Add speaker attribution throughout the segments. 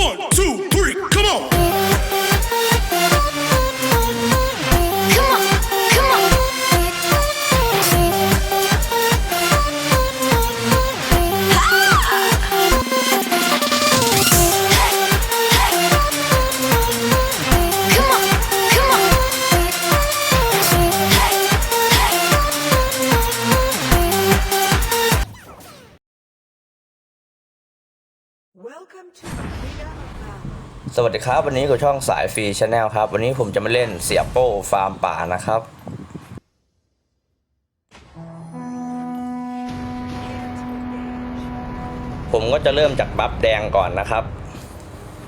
Speaker 1: One, two,
Speaker 2: วัสดีครับวันนี้กับช่องสายฟรีชาแนลครับ วันนี้ผมจะมาเล่นเสียโป้ฟาร์มป่านะครับ ผมก็จะเริ่มจากบัฟแดงก่อนนะครับ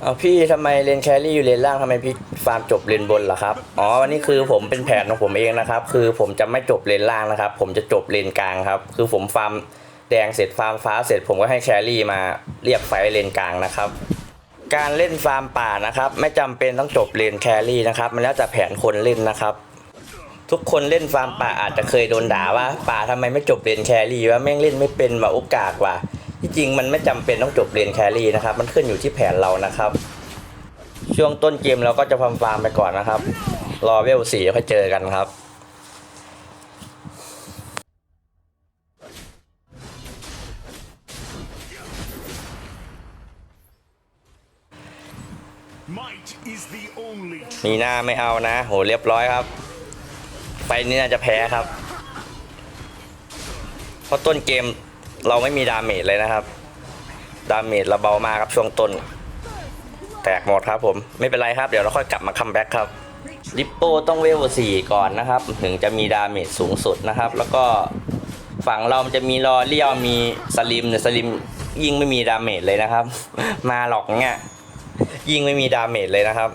Speaker 2: เอาพี่ทำไมเลนแครี่อยู่เลนล่างทำไมพี่ฟาร์มจบเลนบนล่ะครับอ๋อวันนี้คือผมเป็นแผนของผมเองนะครับ คือผมจะไม่จบเลนล่างนะครับ ผมจะจบเลนกลางครับ คือผมฟาร์มแดงเสร็จฟาร์มฟ้าเสร็จ ผมก็ให้แครี่มาเรียกไฟเลนกลางนะครับ การเล่นฟาร์มป่านะครับ ไม่จำเป็นต้องจบเลนแครี่นะครับ มันแล้วแต่แผนคนเล่นนะครับ ทุกคนเล่นฟาร์มป่าอาจจะเคยโดนด่าว่าป่าทำไมไม่จบเลนแครี่ว่าแม่งเล่นไม่เป็นว่าโอกาสว่าที่จริงมันไม่จำเป็นต้องจบเลนแครี่นะครับ มันขึ้นอยู่ที่แผนเรานะครับ ช่วงต้นเกมเราก็จะฟาร์มฟาร์มไปก่อนนะครับ รอเวลสี่ค่อยเจอกันครับ มีหน้าไม่เอานะ โหเรียบร้อยครับไฟนี้น่าจะแพ้ครับ เพราะต้นเกมเราไม่มีดาเมจเลยนะครับ ดาเมจเราเบามากครับช่วงต้น แตกหมดครับผมไม่เป็นไรครับเดี๋ยวเราค่อยกลับมาคัมแบ็กครับดิปโป้ต้องเวลสี่ก่อนนะครับ ถึงจะมีดาเมจสูงสุดนะครับ แล้วก็ฝั่งเรามันจะมีรอเลี้ยวมีสลิมเนี่ยสลิมยิงไม่มีดาเมจเลยนะครับ มาหลอกเนี่ยยิงไม่มีดาเมจเลยนะครับ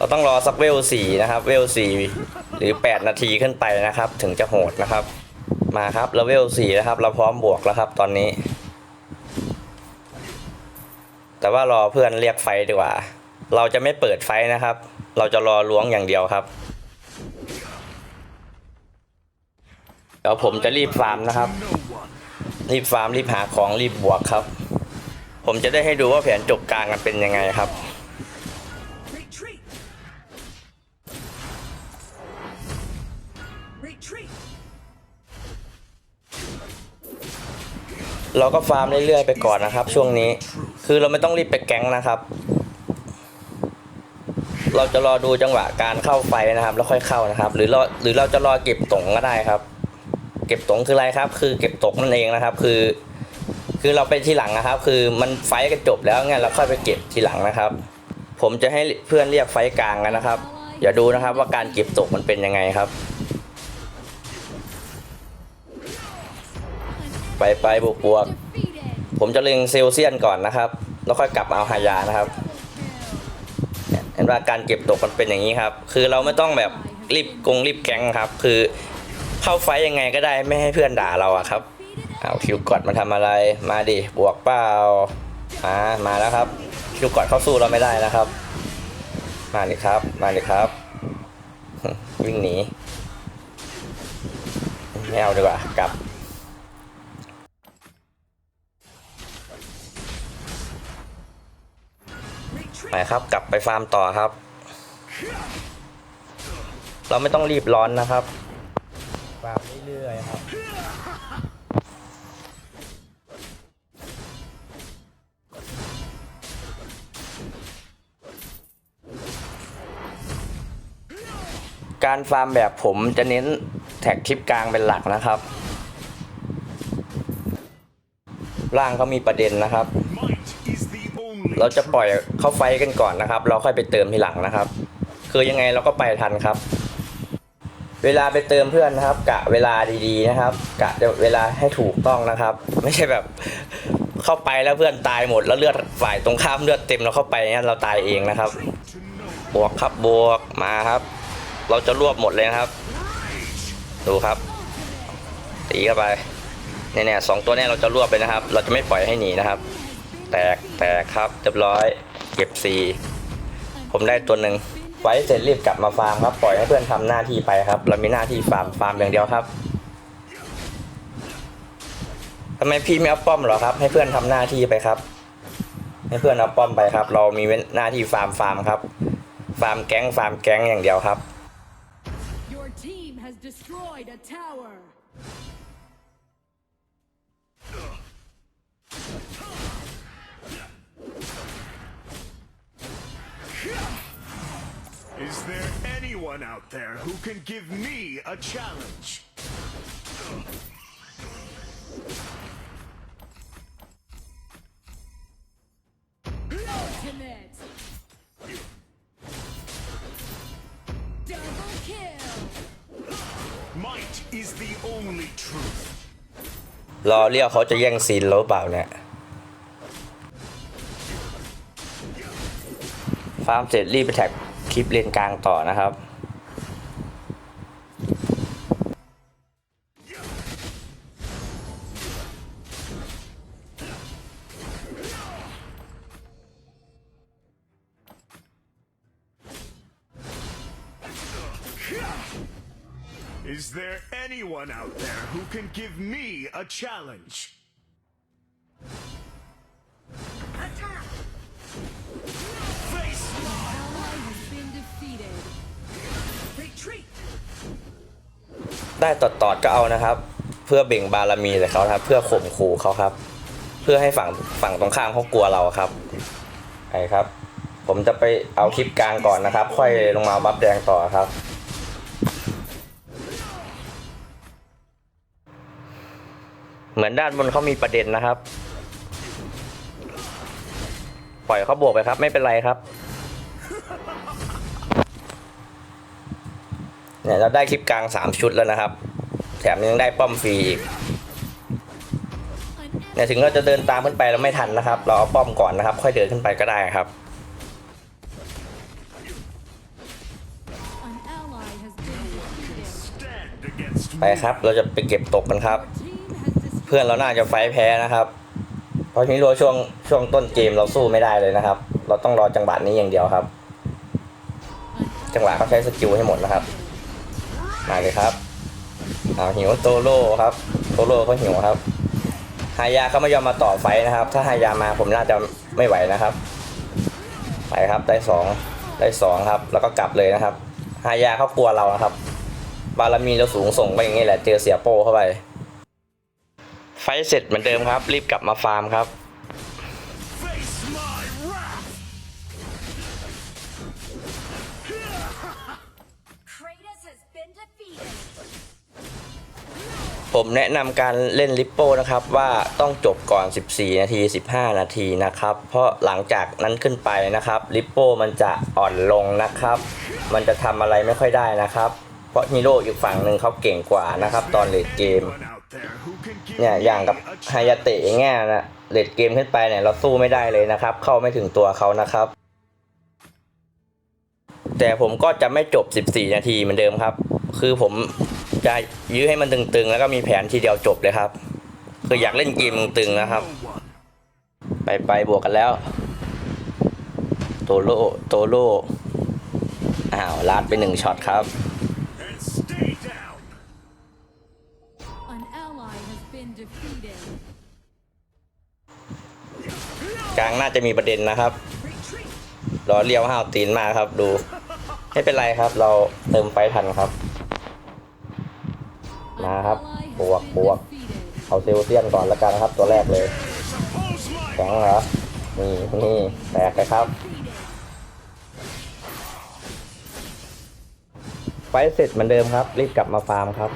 Speaker 2: เราต้องรอสักเวลสี่นะครับเวลสี่หรือ 8 นาทีขึ้นไปนะครับ ถึงจะโหดนะครับ มาครับเราเวลสี่นะครับ เราพร้อมบวกแล้วครับตอนนี้ แต่ว่ารอเพื่อนเรียกไฟดีกว่า เราจะไม่เปิดไฟนะครับ เราจะรอล้วงอย่างเดียวครับเดี๋ยวผมจะรีบฟาร์มนะครับ รีบฟาร์มรีบหาของรีบบวกครับ ผมจะได้ให้ดูว่าแผนจบกลางกันเป็นยังไงครับ เราก็ฟาร์มเรื่อยๆไปก่อนนะครับ ช่วงนี้ คือเราไม่ต้องรีบไปแก๊งนะครับ เราจะรอดูจังหวะการเข้าไฟนะครับ แล้วค่อยเข้านะครับ หรือเราหรือเราจะรอเก็บตงก็ได้ครับ เก็บตงคืออะไรครับ คือเก็บตกนั่นเองนะครับ คือ คือเราไปทีหลังนะครับ คือมันไฟกันจบแล้วไงเราค่อยไปเก็บทีหลังนะครับ ผมจะให้เพื่อนเรียกไฟกลางกันนะครับอย่าดูนะครับว่าการเก็บตกมันเป็นยังไงครับ ไปไปบวกบวกผมจะเล็งเซลเซียนก่อนนะครับ แล้วค่อยกลับเอาฮายานะครับเห็นว่าการเก็บตกมันเป็นอย่างนี้ครับ คือเราไม่ต้องแบบรีบกงรีบแก๊งครับ คือเข้าไฟยังไงก็ได้ไม่ให้เพื่อนด่าเราอะครับเอาคิวกดมาทำอะไรมาดิบวกเปล่ามามาแล้วครับ คิวกดเข้าสู้เราไม่ได้นะครับ มาดิครับ มาดิครับ วิ่งหนีไม่เอาดีกว่ากลับ ไปครับกลับไปฟาร์มต่อครับ เราไม่ต้องรีบร้อนนะครับ ฟาร์มเรื่อยๆครับการฟาร์มแบบผมจะเน้นแท็กทิปกลางเป็นหลักนะครับ ล่างเขามีประเด็นนะครับ
Speaker 1: Might is the only
Speaker 2: เราจะปล่อยเข้าไฟกันก่อนนะครับ เราค่อยไปเติมทีหลังนะครับ คือยังไงเราก็ไปทันครับ เวลาไปเติมเพื่อนนะครับ กะเวลาดีๆนะครับ กะเวลาให้ถูกต้องนะครับ ไม่ใช่แบบเข้าไปแล้วเพื่อนตายหมดแล้วเลือดฝ่ายตรงข้ามเลือดเต็มเราเข้าไปเนี่ยเราตายเองนะครับ บวกครับบวกมาครับ เราจะรวบหมดเลยนะครับ ดูครับตีเข้าไปเนี่ยเนี่ยสองตัวเนี่ยเราจะรวบเลยนะครับ เราจะไม่ปล่อยให้หนีนะครับ แตกแตกครับเรียบร้อย เก็บซีผมได้ตัวหนึ่งไว้เสร็จรีบกลับมาฟาร์มครับ ปล่อยให้เพื่อนทำหน้าที่ไปครับ เรามีหน้าที่ฟาร์มฟาร์มอย่างเดียวครับทำไมพี่ไม่เอาป้อมหรอครับ ให้เพื่อนทำหน้าที่ไปครับ ให้เพื่อนเอาป้อมไปครับ เรามีหน้าที่ฟาร์มฟาร์มครับ ฟาร์มแก๊งฟาร์มแก๊งอย่างเดียวครับ
Speaker 1: Is there anyone out there who can give me a challenge?
Speaker 3: Ultimate. Double kill.
Speaker 1: Might is the only truth.
Speaker 2: รอเรียกเขาจะแย่งซีนแล้วเปล่าเนี่ย ฟาร์มเสร็จรีบไปแท็กคลิปเลนกลางต่อนะครับ
Speaker 1: Is there anyone out there who can give me a challenge?
Speaker 2: ได้ตอดๆก็เอานะครับ เพื่อเบ่งบารมีใส่เขาครับ เพื่อข่มขู่เขาครับ เพื่อให้ฝั่งฝั่งตรงข้ามเขากลัวเราครับไอ้ครับ ผมจะไปเอาคลิปกลางก่อนนะครับ ค่อยลงมาบัฟแดงต่อครับเหมือนด้านบนเขามีประเด็นนะครับ ปล่อยเขาบวกไปครับ ไม่เป็นไรครับ เนี่ยเราได้คลิปกลางสามชุดแล้วนะครับ แถมยังได้ป้อมฟรีอีกเนี่ยถึงเราจะเดินตามขึ้นไปแล้วไม่ทันนะครับ เราเอาป้อมก่อนนะครับ ค่อยเดินขึ้นไปก็ได้ครับไปครับ เราจะไปเก็บตกกันครับ เพื่อนเราน่าจะไฟแพ้นะครับ เพราะทีนี้เราช่วงช่วงต้นเกมเราสู้ไม่ได้เลยนะครับ เราต้องรอจังหวะนี้อย่างเดียวครับ จังหวะเขาใช้สกิลให้หมดนะครับ มาเลยครับเอาหิวโตโร่ครับโตโร่เขาหิวครับฮายาเขาไม่ยอมมาต่อไฟนะครับ ถ้าฮายามาผมน่าจะไม่ไหวนะครับ ไปครับได้สองได้สองครับ แล้วก็กลับเลยนะครับฮายาเขากลัวเรานะครับ บารมีเราสูงส่งไปอย่างนี้แหละเจอเสียโป้เข้าไป ไฟเสร็จเหมือนเดิมครับ รีบกลับมาฟาร์มครับ ผมแนะนำการเล่นลิปโป้นะครับว่าต้องจบก่อน 14 นาที 15 นาทีนะครับ เพราะหลังจากนั้นขึ้นไปนะครับลิปโป้มันจะอ่อนลงนะครับ มันจะทำอะไรไม่ค่อยได้นะครับ เพราะฮีโร่อีกฝั่งหนึ่งเขาเก่งกว่านะครับ ตอนเลดเกมเนี่ยอย่างกับฮายาเตะอย่างเงี้ยนะเลดเกมขึ้นไปเนี่ยเราสู้ไม่ได้เลยนะครับ เข้าไม่ถึงตัวเขานะครับ แต่ผมก็จะไม่จบ 14 นาทีเหมือนเดิมครับ คือผม จะยื้อให้มันตึงๆ แล้วก็มีแผนทีเดียวจบเลยครับ คืออยากเล่นเกมตึงๆนะครับ
Speaker 1: No one.
Speaker 2: ไปไปบวกกันแล้ว โตโร่โตโร่อ้าวลาดไปหนึ่งช็อตครับ
Speaker 1: And stay down.
Speaker 3: an ally has been defeated.
Speaker 2: กลางน่าจะมีประเด็นนะครับ
Speaker 4: Retreat!
Speaker 2: รอเลี้ยวห้าวตีนมากครับดู ไม่เป็นไรครับ เราเติมไฟทันครับ
Speaker 3: An
Speaker 2: Nah, hấp.
Speaker 3: ally has
Speaker 2: Buộc,
Speaker 3: been
Speaker 2: buộc.
Speaker 3: defeated.
Speaker 2: เอาเซลเซียนก่อนละกันครับ ตัวแรกเลยแข็งเหรอนี่นี่แตกไปครับ ไฟเสร็จเหมือนเดิมครับ รีบกลับมาฟาร์มครับ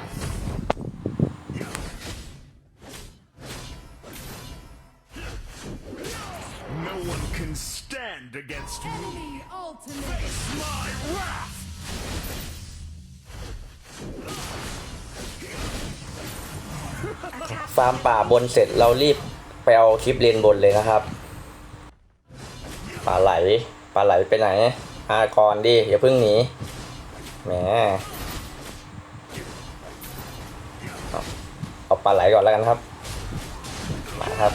Speaker 2: ฟาร์มป่าบนเสร็จเรารีบไปเอาคลิปเลนบนเลยนะครับปลาไหลปลาไหลไปไหนอากรดิอย่าเพิ่งหนีแหมเอาเอาปลาไหลก่อนแล้วกันครับมาครับ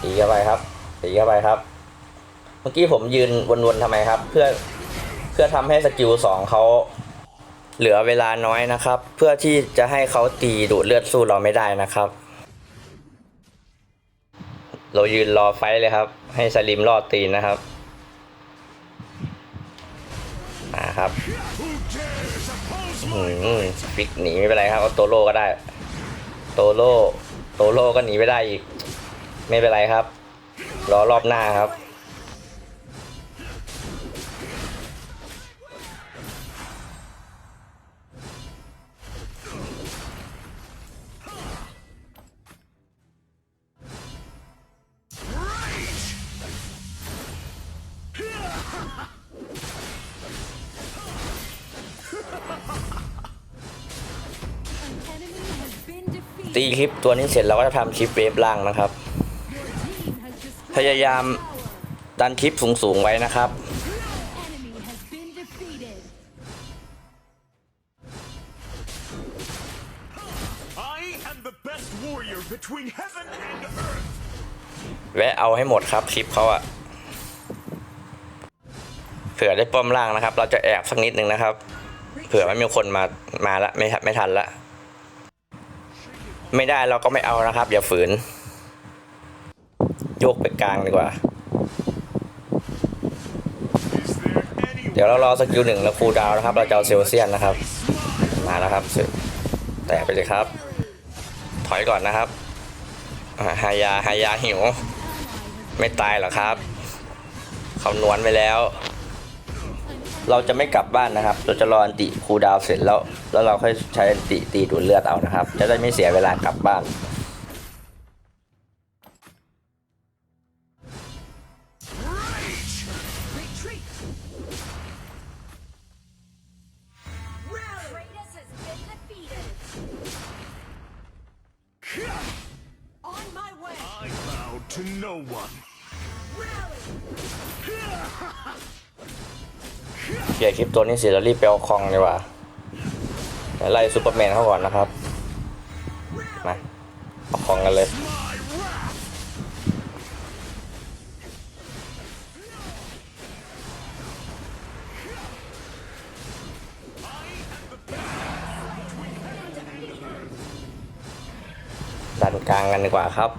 Speaker 2: ตีเข้าไปครับตีเข้าไปครับ เมื่อกี้ผมยืนวนๆทำไมครับ เพื่อเพื่อทำให้สกิลสองเขา เหลือเวลาน้อยนะครับ เพื่อที่จะให้เขาตีดูดเลือดสู้เราไม่ได้นะครับ เรายืนรอไฟเลยครับ ให้สลิมรอดตีนะครับมาครับอืมฟิกหนีไม่เป็นไรครับเอาโตโร่ก็ได้ โตโร่โตโร่ก็หนีไม่ได้อีก ไม่เป็นไรครับ รอรอบหน้าครับ ตีคลิปตัวนี้เสร็จเราก็จะทำคลิปเวฟล่างนะครับ
Speaker 3: Your team has destroyed
Speaker 2: พยายาม
Speaker 3: a tower.
Speaker 2: ดันคลิปสูงๆไว้นะครับ
Speaker 3: Enemy has been defeated.
Speaker 1: I am the best warrior between heaven and earth.
Speaker 2: แวะเอาให้หมดครับคลิปเขาอะเผื่อได้ป้อมล่างนะครับ เราจะแอบสักนิดนึงนะครับ เผื่อไม่มีคนมามาละไม่ทันไม่ทันละ ไม่ได้เราก็ไม่เอานะครับ อย่าฝืน โยกไปกลางดีกว่า เดี๋ยวเรารอสกิลหนึ่งแล้วคูดาวนะครับ เราจะเอาเซลเซียนนะครับ มาแล้วครับแตะไปเลยครับ ถอยก่อนนะครับอ่าหายาหายาหิว ไม่ตายหรอกครับคำนวณไปแล้ว เราจะไม่กลับบ้านนะครับ เราจะรออันติคูลดาวน์เสร็จแล้ว แล้วเราค่อยใช้อันติตีดูดเลือดเอานะครับ จะได้ไม่เสียเวลากลับบ้าน
Speaker 4: Retreat. Rally.
Speaker 5: Kratos has been defeated.
Speaker 4: On my way.
Speaker 1: I bow to no one.
Speaker 2: ลียร์คลิปตัวนี้เสร็จแล้วรีบไปเอาคองดีกว่าไล่ซูเปอร์แมนเขาก่อนนะครับมาเอาคองกันเลยดันกลางกันดีกว่าครับ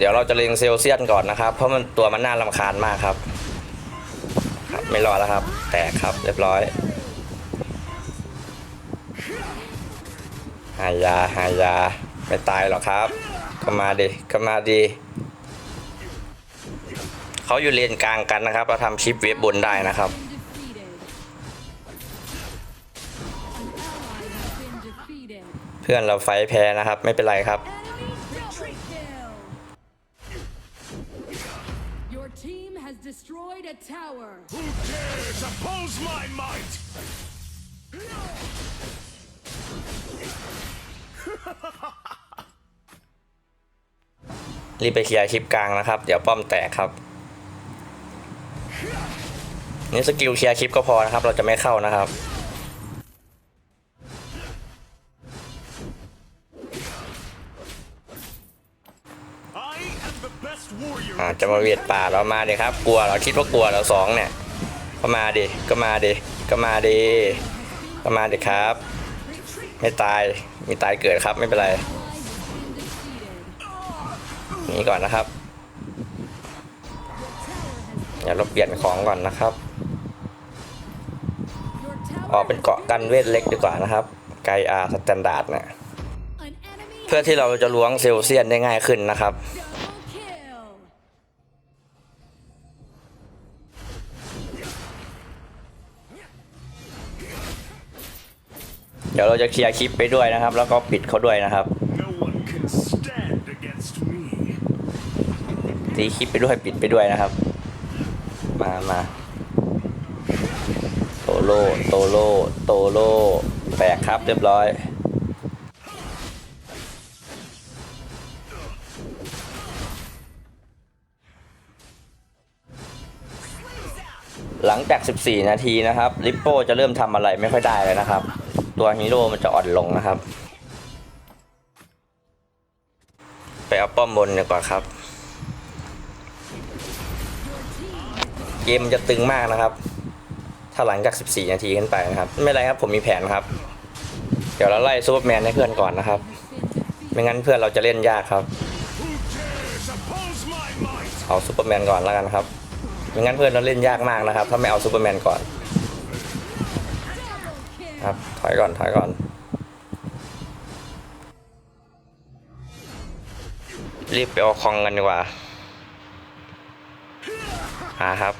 Speaker 2: เดี๋ยวเราจะเล็งเซลเซียนก่อนนะครับ เพราะมันตัวมันน่ารำคาญมากครับ ครับ ไม่รอแล้วครับ แตกครับ เรียบร้อยหายาหายาไม่ตายหรอกครับก็มาดิก็มาดิเขาอยู่เลนกลางกันนะครับ เราทำคลิปเว็บบนได้นะครับเพื่อนเราไฟแพ้นะครับ ไม่เป็นไรครับ
Speaker 3: destroyed a tower.
Speaker 1: Who dares oppose my might?
Speaker 2: รีบไปเคลียร์คลิปกลางนะครับ เดี๋ยวป้อมแตกครับ นี่สกิลเคลียร์คลิปก็พอนะครับ เราจะไม่เข้านะครับ อ่าจะมาเวียดป่าเรามาดิครับ กลัวเราคิดว่ากลัวเราสองเนี่ยก็มาดิก็มาดิก็มาดิก็มาดิครับ ไม่ตายมีตายเกิดครับไม่เป็นไรนีก่อนนะครับเดี๋ยวเราเปลี่ยนของก่อนนะครับออกเป็นเกาะกันเวทเล็กดีกว่านะครับไกอาสแตนดาร์ดเนี่ยเพื่อที่เราจะล้วงเซลเซียนได้ง่ายขึ้นนะครับ ดี๋ยวเราจะเคลียร์คลิปไปด้วยนะครับ แล้วก็ปิดเขาด้วยนะครับ
Speaker 1: No one can stand against me.
Speaker 2: ตีคลิปไปด้วยปิดไปด้วยนะครับ มามาโตโลโตโลโตโลแตกครับเรียบร้อยหลังจาก 14 นาทีนะครับ ลิปโป้จะเริ่มทำอะไรไม่ค่อยได้เลยนะครับ ตัวฮีโร่มันจะอ่อนลงนะครับ ไปเอาป้อมบนดีกว่าครับ เกมมันจะตึงมากนะครับ ถ้าหลังจาก 14 นาทีขึ้นไปนะครับ ไม่เป็นไรครับผมมีแผนครับ เดี๋ยวเราไล่ซูเปอร์แมนให้เพื่อนก่อนนะครับ ไม่งั้นเพื่อนเราจะเล่นยากครับ เอาซูเปอร์แมนก่อนแล้วกันครับ ไม่งั้นเพื่อนเราเล่นยากมากนะครับ ถ้าไม่เอาซูเปอร์แมนก่อน ครับ ถอยก่อน ถอยก่อน รีบไปเอาคองกันดีกว่าหาครับ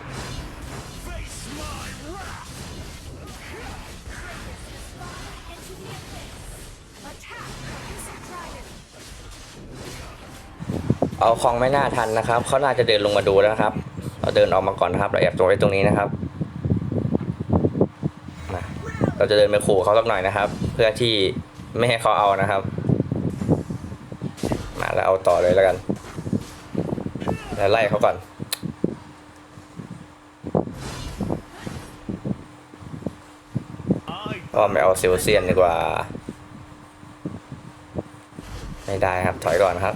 Speaker 2: เอาคองไม่น่าทันนะครับ เขาน่าจะเดินลงมาดูแล้วครับ เราเดินออกมาก่อนนะครับ เราแอบตัวไว้ตรงนี้นะครับ เราจะเดินไปขู่เขาสักหน่อยนะครับ เพื่อที่ไม่ให้เขาเอานะครับ มาแล้วเอาต่อเลยแล้วกัน แล้วไล่เขาก่อนก็ไม่เอาเซลเซียนดีกว่า ไม่ได้ครับถอยก่อนครับ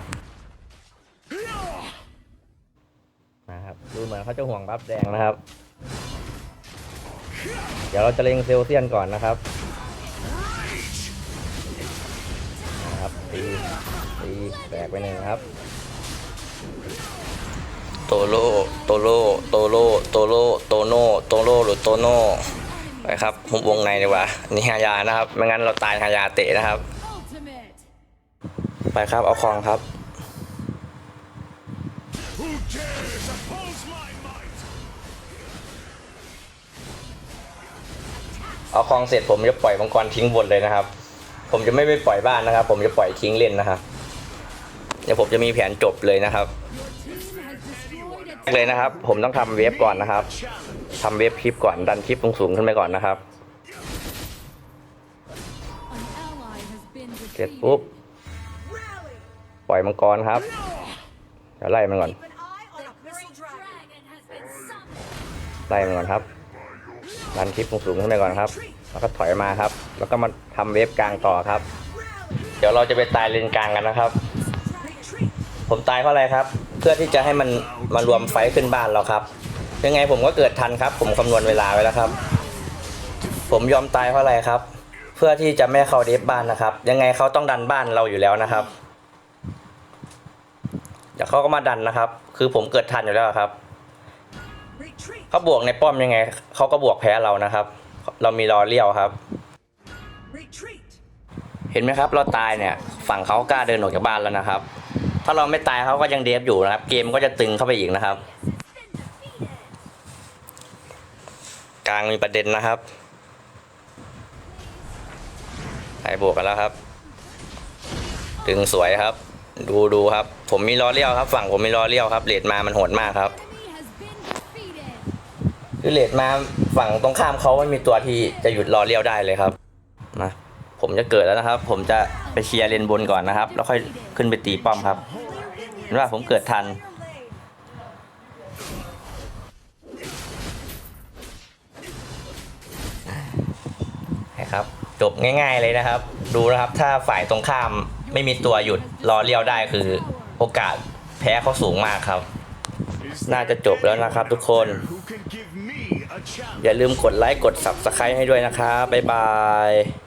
Speaker 2: นะครับ ดูเหมือนเขาจะห่วงบัฟแดงนะครับ ดี๋ยวเราจะเล็งเซลเซียนก่อนนะครับนะครับตีตีแตกไปหนึ่งครับ โตโลโตโลโตโลโตโลโตโนโตโลหรือโตโนไปครับหุบวงในดีกว่านี่ฮายานะครับ ไม่งั้นเราตายฮายาเตะนะครับ ไปครับเอาคลองครับ เอาคลองเสร็จผมจะปล่อยมังกรทิ้งบนเลยนะครับ ผมจะไม่ไปปล่อยบ้านนะครับ ผมจะปล่อยทิ้งเล่นนะครับ เดี๋ยวผมจะมีแผนจบเลยนะครับเลยนะครับ ผมต้องทำเวฟก่อนนะครับ
Speaker 1: Challenge.
Speaker 2: ทำเวฟคลิปก่อนดันคลิปสูงๆขึ้นไปก่อนนะครับเสร็จปุ๊บปล่อยมังกรครับเดี๋ยวไล่มันก่อนไล่มันก่อนครับ ดันคลิปสูงขึ้นไปก่อนครับ แล้วก็ถอยมาครับ แล้วก็มาทำเวฟกลางต่อครับ เดี๋ยวเราจะไปตายเลนกลางกันนะครับ ผมตายเพราะอะไรครับ เพื่อที่จะให้มันมารวมไฟขึ้นบ้านเราครับ ยังไงผมก็เกิดทันครับ ผมคำนวณเวลาไว้แล้วครับ ผมยอมตายเพราะอะไรครับ เพื่อที่จะไม่ให้เขาเดฟบ้านนะครับ ยังไงเขาต้องดันบ้านเราอยู่แล้วนะครับเดี๋ยวเขาก็มาดันนะครับ คือผมเกิดทันอยู่แล้วครับ เขาบวกในป้อมยังไงเขาก็บวกแพ้เรานะครับ เรามีรอเลี้ยวครับ เห็นไหมครับ เราตายเนี่ย ฝั่งเขากล้าเดินออกจากบ้านแล้วนะครับ ถ้าเราไม่ตายเขาก็ยังเดฟอยู่นะครับ เกมก็จะตึงเข้าไปอีกนะครับ กลางมีประเด็นนะครับไอบวกกันแล้วครับตึงสวยครับ ดูดูครับ ผมมีล้อเลี้ยวครับ ฝั่งผมมีล้อเลี้ยวครับเลดมามันโหดมากครับ คือเลดมาฝั่งตรงข้ามเขาไม่มีตัวที่จะหยุดล้อเลี้ยวได้เลยครับมาผมจะเกิดแล้วนะครับ ผมจะไปเคลียร์เลนบนก่อนนะครับ แล้วค่อยขึ้นไปตีป้อมครับเห็นว่าผมเกิดทันนะครับจบง่ายๆเลยนะครับ ดูนะครับถ้าฝ่ายตรงข้ามไม่มีตัวหยุดรอเลี้ยวได้คือโอกาสแพ้เขาสูงมากครับ น่าจะจบแล้วนะครับทุกคน อย่าลืมกดไลค์กด subscribe ให้ด้วยนะครับบ๊ายบาย